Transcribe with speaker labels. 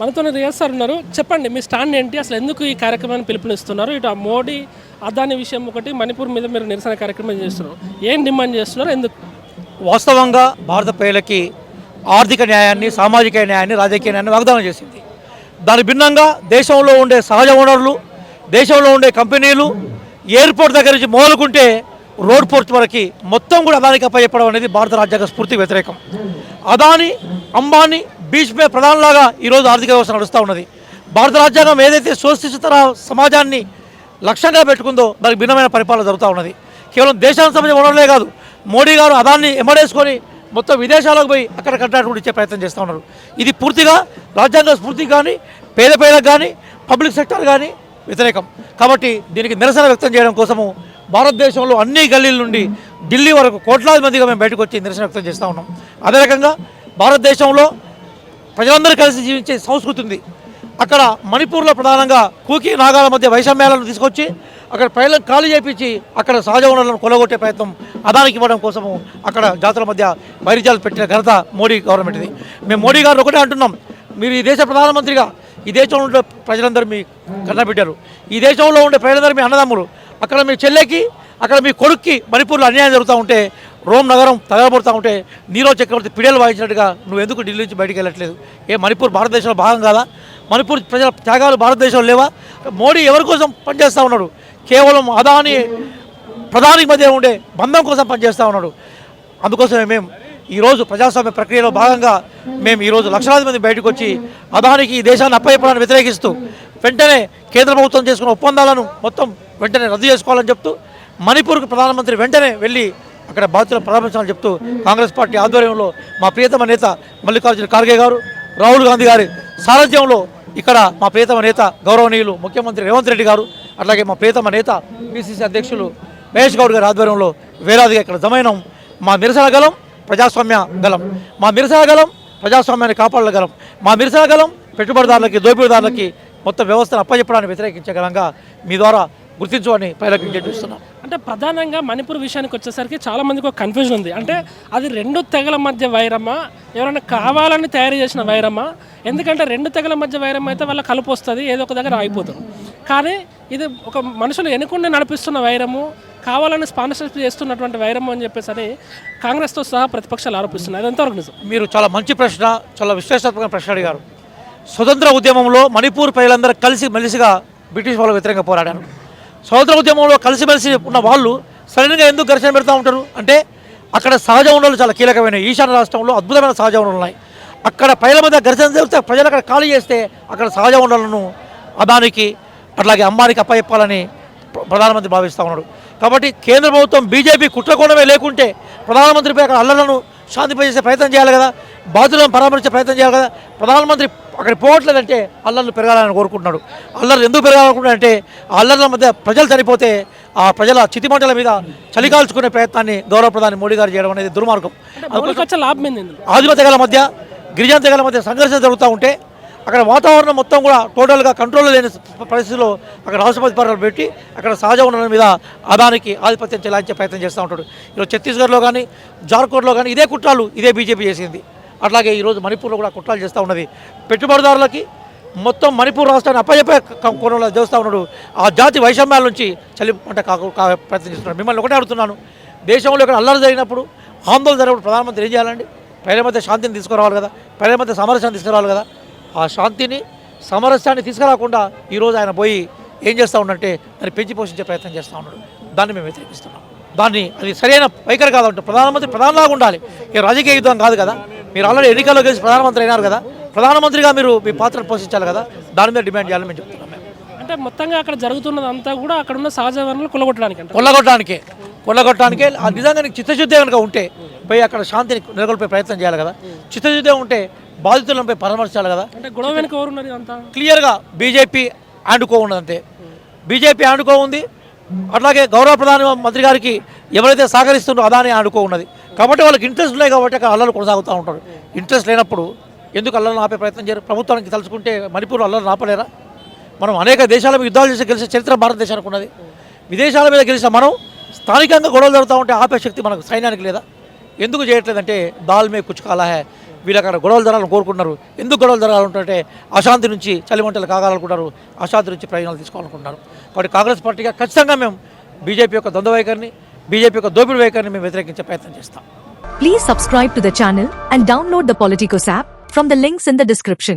Speaker 1: మనతో రియాజ్ సార్ ఉన్నారు. చెప్పండి మీ స్టాండ్ ఏంటి? అసలు ఎందుకు ఈ కార్యక్రమాన్ని పిలుపునిస్తున్నారు? ఇటు ఆ మోడీ అదాని విషయం ఒకటి మణిపూర్ మీద మీరు నిరసన కార్యక్రమం చేస్తున్నారు. ఏం డిమాండ్ చేస్తున్నారు? ఎందుకు?
Speaker 2: వాస్తవంగా భారత ప్రజలకి ఆర్థిక న్యాయాన్ని సామాజిక న్యాయాన్ని రాజకీయ న్యాయాన్ని వాగ్దానం చేసింది. దాని భిన్నంగా దేశంలో ఉండే సహజ వనరులు దేశంలో ఉండే కంపెనీలు ఎయిర్పోర్ట్ దగ్గర నుంచి మొదలుకుంటే రోడ్ పోర్ట్ వరకు మొత్తం కూడా అదానికి అప్పచెప్పడం అనేది భారత రాజ్యాంగ స్ఫూర్తి వ్యతిరేకం. అదాని అంబానీ భీష్మే పే ప్రధానలాగా ఈరోజు ఆర్థిక వ్యవస్థ నడుస్తూ ఉన్నది. భారత రాజ్యాంగం ఏదైతే స్వస్థితర సమాజాన్ని లక్ష్యంగా పెట్టుకుందో దానికి భిన్నమైన పరిపాలన జరుగుతూ ఉన్నది. కేవలం దేశానికి సంబంధించిన ఉండడమే కాదు మోడీ గారు అదాన్ని ఎమ్మడేసుకొని మొత్తం విదేశాలకు పోయి అక్కడ కట్టినటువంటి ఇచ్చే ప్రయత్నం చేస్తూ ఉన్నారు. ఇది పూర్తిగా రాజ్యాంగ స్ఫూర్తికి కానీ పేద పేదకు కానీ పబ్లిక్ సెక్టర్ కానీ వ్యతిరేకం. కాబట్టి దీనికి నిరసన వ్యక్తం చేయడం కోసము భారతదేశంలో అన్ని గల్లీల నుండి ఢిల్లీ వరకు కోట్లాది మందిగా మేము బయటకు వచ్చి నిరసన వ్యక్తం చేస్తూ ఉన్నాం. అదే రకంగా భారతదేశంలో ప్రజలందరూ కలిసి జీవించే సంస్కృతి ఉంది. అక్కడ మణిపూర్లో ప్రధానంగా కూకి నాగాల మధ్య వైషమ్యాలను తీసుకొచ్చి అక్కడ ప్రజలను ఖాళీ చేపించి అక్కడ సహజ వనరులను కొలగొట్టే ప్రయత్నం అదానికి ఇవ్వడం కోసము అక్కడ జాతుల మధ్య వైరుధ్యాలు పెట్టిన ఘనత మోడీ గవర్నమెంట్ది. మేము మోడీ గారు ఒకటే అంటున్నాం. మీరు ఈ దేశ ప్రధానమంత్రిగా ఈ దేశంలో ఉండే ప్రజలందరూ మీ కన్నబిడ్డారు ఈ దేశంలో ఉండే ప్రజలందరూ మీ అన్నదమ్ములు. అక్కడ మీ చెల్లెకి అక్కడ మీ కొడుక్కి మణిపూర్లో అన్యాయం జరుగుతూ ఉంటే రోమ్ నగరం తగలబడుతూ ఉంటే నీరో చక్రవర్తి పిడేలు వాయించినట్టుగా నువ్వు ఎందుకు ఢిల్లీ నుంచి బయటికి వెళ్ళట్లేదు? ఏ మణిపూర్ భారతదేశంలో భాగం కాదా? మణిపూర్ ప్రజల త్యాగాలు భారతదేశంలో లేవా? మోడీ ఎవరి కోసం పనిచేస్తూ ఉన్నాడు? కేవలం అదాని ప్రధాని మధ్య ఉండే బంధం కోసం పనిచేస్తూ ఉన్నాడు. అందుకోసమే మేము ఈరోజు ప్రజాస్వామ్య ప్రక్రియలో భాగంగా మేము ఈరోజు లక్షలాది మంది బయటకు వచ్చి అదానికి ఈ దేశాన్ని అప్పయపడాన్ని వ్యతిరేకిస్తూ వెంటనే కేంద్ర ప్రభుత్వం చేసుకున్న ఒప్పందాలను మొత్తం వెంటనే రద్దు చేసుకోవాలని చెప్తూ మణిపూర్కు ప్రధానమంత్రి వెంటనే వెళ్ళి అక్కడ బాధ్యతలు ప్రారంభించాలని చెప్తూ కాంగ్రెస్ పార్టీ ఆధ్వర్యంలో మా ప్రియతమ నేత మల్లికార్జున ఖార్గే గారు రాహుల్ గాంధీ గారి సారథ్యంలో ఇక్కడ మా ప్రియతమ నేత గౌరవనీయులు ముఖ్యమంత్రి రేవంత్ రెడ్డి గారు అట్లాగే మా ప్రియతమ నేత పిసిసి అధ్యక్షులు మహేష్ గౌడ్ గారి ఆధ్వర్యంలో వేలాదిగా ఇక్కడ జమైనం. మా నిరసన గలం ప్రజాస్వామ్య గలం మా నిరసన గలం ప్రజాస్వామ్యాన్ని కాపాడగలం మా నిరసన గలం పెట్టుబడిదారులకి దోపిడీదారులకి మొత్తం వ్యవస్థను అప్పచెప్పడానికి వ్యతిరేకించగలంగా మీ ద్వారా గుర్తించమని ప్రజలకు విజ్ఞప్తి చేస్తున్నాం.
Speaker 1: అంటే ప్రధానంగా మణిపూర్ విషయానికి వచ్చేసరికి చాలా మందికి ఒక కన్ఫ్యూజన్ ఉంది. అంటే అది రెండు తెగల మధ్య వైరమా? ఎవరైనా కావాలని తయారు చేసిన వైరమా? ఎందుకంటే రెండు తెగల మధ్య వైరం అయితే వాళ్ళ కలుపు వస్తుంది ఏదో ఒక దగ్గర ఆగిపోతారు కానీ ఇది ఒక మనుషులు ఎన్నుకుండి నడిపిస్తున్న వైరము కావాలని స్పాన్సర్షిప్ చేస్తున్నటువంటి వైరము అని చెప్పేసి అని కాంగ్రెస్తో సహా ప్రతిపక్షాలు ఆరోపిస్తున్నాయి. అది ఎంతవరకు నిజం?
Speaker 2: మీరు చాలా మంచి ప్రశ్న చాలా విశ్లేషాత్మక ప్రశ్న అడిగారు. స్వతంత్ర ఉద్యమంలో మణిపూర్ ప్రజలందరూ కలిసి మెలిసిగా బ్రిటిష్ వాళ్ళకు వ్యతిరేకంగా పోరాడారు. స్వతంత్ర ఉద్యమంలో కలిసిమెలిసి ఉన్న వాళ్ళు సడన్గా ఎందుకు ఘర్షణ పెడతా ఉంటారు? అంటే అక్కడ సహజ వనరులు చాలా కీలకమైన ఈశాన్య రాష్ట్రంలో అద్భుతమైన సహజ వనరులు ఉన్నాయి. అక్కడ ప్రజల మధ్య ఘర్షణ జరిగితే ప్రజలు అక్కడ ఖాళీ చేస్తే అక్కడ సహజ వనరులను అదానికి అట్లాగే అమ్మానికి అప్పచెప్పాలని ప్రధానమంత్రి భావిస్తూ ఉన్నాడు. కాబట్టి కేంద్ర ప్రభుత్వం బీజేపీ కుట్రకోణమే లేకుంటే ప్రధానమంత్రిపై అక్కడ అల్లలను శాంతింపజేసే ప్రయత్నం చేయాలి కదా? బాధ్యులను పరామర్శించే ప్రయత్నం చేయాలి కదా? ప్రధానమంత్రి అక్కడ పోవట్లేదంటే అల్లర్లు పెరగాలని కోరుకుంటున్నాడు. అల్లర్లు ఎందుకు పెరగాలనుకుంటున్నాడంటే ఆ అల్లర్ల మధ్య ప్రజలు చనిపోతే ఆ ప్రజల చితిమంటల మీద చలికాల్చుకునే ప్రయత్నాన్ని గౌరవ ప్రధాని మోడీ గారు చేయడం అనేది దుర్మార్గం. ఆదిమ తెగల మధ్య గిరిజన తెగల మధ్య సంఘర్షణ జరుగుతూ ఉంటే అక్కడ వాతావరణం మొత్తం కూడా టోటల్గా కంట్రోల్ లేని పరిస్థితిలో అక్కడ రాష్ట్రపతి పరిపాలన పెట్టి అక్కడ సహజ వనరుల మీద అదానికి ఆధిపత్యం చెలాయించే ప్రయత్నం చేస్తూ ఉంటాడు. ఈరోజు ఛత్తీస్గఢ్లో కానీ జార్ఖండ్లో కానీ ఇదే కుట్రాలు ఇదే బీజేపీ చేసింది. అట్లాగే ఈరోజు మణిపూర్లో కూడా కుట్రాలు చేస్తూ ఉన్నది. పెట్టుబడిదారులకి మొత్తం మణిపూర్ రాష్ట్రాన్ని అప్పచెప్పే కొనలో కోణంలో చేస్తూ ఉన్నాడు. ఆ జాతి వైషమ్యాల నుంచి చలి పంట కాకు ప్రయత్నం మిమ్మల్ని ఒకటే అడుగుతున్నాను. దేశంలో ఇక్కడ అల్లరి జరిగినప్పుడు ఆందోళన జరిగినప్పుడు ప్రధానమంత్రి ఏం చేయాలండి? ప్రజల మధ్య శాంతిని తీసుకురావాలి కదా. ప్రజల మధ్య సమరస్యాన్ని తీసుకురావాలి కదా. ఆ శాంతిని సమరస్యాన్ని తీసుకురాకుండా ఈరోజు ఆయన పోయి ఏం చేస్తూ ఉన్నట్టే దాన్ని పెంచి పోషించే ప్రయత్నం చేస్తూ ఉన్నాడు. దాన్ని మేము వ్యతిరేకిస్తున్నాం. దాన్ని అది సరైన వైఖరి కాదంటే ప్రధానమంత్రి ప్రధానలాగా ఉండాలి. ఈ రాజకీయ యుద్ధం కాదు కదా. మీరు ఆల్రెడీ ఎన్నికల్లో గెలిచి ప్రధానమంత్రి అయినారు కదా ప్రధానమంత్రిగా మీరు మీ పాత్ర పోషించాలి కదా దాని మీద డిమాండ్ చేయాలని మేము చెప్తున్నాం
Speaker 1: అంటే మొత్తంగా అక్కడ జరుగుతున్నదంతా కూడా అక్కడ ఉన్న సహజ వనరులు
Speaker 2: కొల్లగొట్టడానికే కొల్లగొట్టడానికే ఆ నిజంగా నీకు చిత్తశుద్ధి కనుక ఉంటే పోయి అక్కడ శాంతిని నెలకొల్పే ప్రయత్నం చేయాలి కదా చిత్తశుద్ధి ఉంటే బాధితులపై పరామర్శించాలి కదా.
Speaker 1: అంటే గొడవ వెనుక ఉన్నారు ఇదంతా?
Speaker 2: క్లియర్గా బీజేపీ ఆడుకో ఉన్నది అంతే బీజేపీ ఆడుకో ఉంది అట్లాగే గౌరవ ప్రధాన మంత్రి గారికి ఎవరైతే సహకరిస్తున్నారో అదాని ఆడుకో ఉన్నది. కాబట్టి వాళ్ళకి ఇంట్రెస్ట్ ఉన్నాయి కాబట్టి అక్కడ అల్లలు కొనసాగుతూ ఉంటారు. ఇంట్రెస్ట్ లేనప్పుడు ఎందుకు అల్లలు ఆపే ప్రయత్నం చేయరు? ప్రభుత్వానికి తలుచుకుంటే మణిపూర్ అల్లలను ఆపలేరా? మనం అనేక దేశాల మీద యుద్ధాలు చేసి గెలిచే చరిత్ర భారతదేశానికి ఉన్నది. విదేశాల మీద గెలిచిన మనం స్థానికంగా గొడవలు జరుగుతూ ఉంటే ఆపే శక్తి మనకు సైన్యానికి లేదా? ఎందుకు చేయట్లేదంటే దాల్మే కుచ్చుకాలహే వీళ్ళు అక్కడ గొడవలు జరగాలని కోరుకుంటున్నారు. ఎందుకు గొడవలు జరగాలంటే అశాంతి నుంచి చలిమంటలు కాగాలనుకుంటారు అశాంతి నుంచి ప్రయోజనాలు తీసుకోవాలనుకుంటున్నారు. కాబట్టి కాంగ్రెస్ పార్టీగా ఖచ్చితంగా మేము బీజేపీ యొక్క ద్వంద్వ వైఖరిని బీజేపీ యొక్క దోపిడీ వైఖరిని మేము వ్యతిరేకించే ప్రయత్నం చేస్తాం
Speaker 3: Please subscribe to the channel and download the Politicos app from the links in the description.